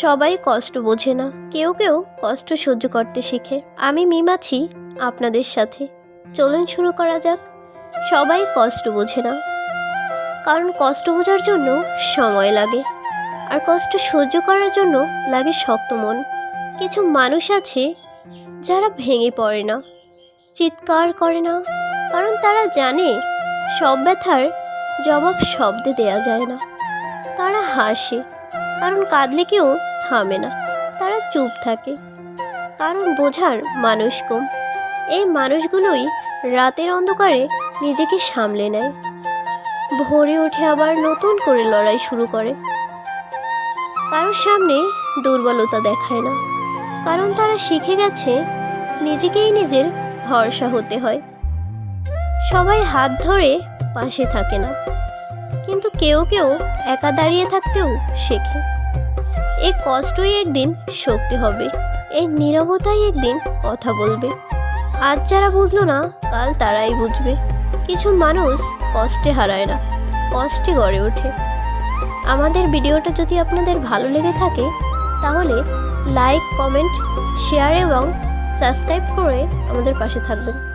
সবাই কষ্ট বোঝে না। কেউ কেউ কষ্ট সহ্য করতে শেখে। আমি মিমাছি আপনাদের সাথে। চলুন শুরু করা যাক। সবাই কষ্ট বোঝে না। কারণ কষ্ট বোঝার জন্য সময় লাগে। আর কষ্ট সহ্য করার জন্য লাগে শক্ত মন। কিছু মানুষ আছে যারা ভেঙে পড়ে না। চিৎকার করে না। কারণ তারা জানে সব ব্যথার জবাব শব্দে দেয়া যায় না। তারা হাসে, কারণ কাঁদলে কেউ থামে না, তারা চুপ থাকে। কারণ বোঝার মানুষ কম। এই মানুষগুলোই রাতের অন্ধকারে নিজেকে সামলে নেয়। ভোরে উঠে আবার নতুন করে লড়াই শুরু করে। কারোর সামনে দুর্বলতা দেখায় না। কারণ তারা শিখে গেছে, নিজেকেই নিজের ভরসা হতে হয়। সবাই হাত ধরে পাশে থাকে না। কিন্তু কেউ কেউ একা দাঁড়িয়ে থাকতেও শেখে। এই কষ্টই একদিন শক্তি হবে, এই নীরবতাই একদিন কথা বলবে। আজ যারা বুঝলো না, কাল তারাই বুঝবে। কিছু মানুষ কষ্টে হারায় না, কষ্টে গড়ে ওঠে। আমাদের ভিডিওটা যদি আপনাদের ভালো লেগে থাকে, তাহলে লাইক, কমেন্ট, শেয়ার এবং সাবস্ক্রাইব করে আমাদের পাশে থাকবেন।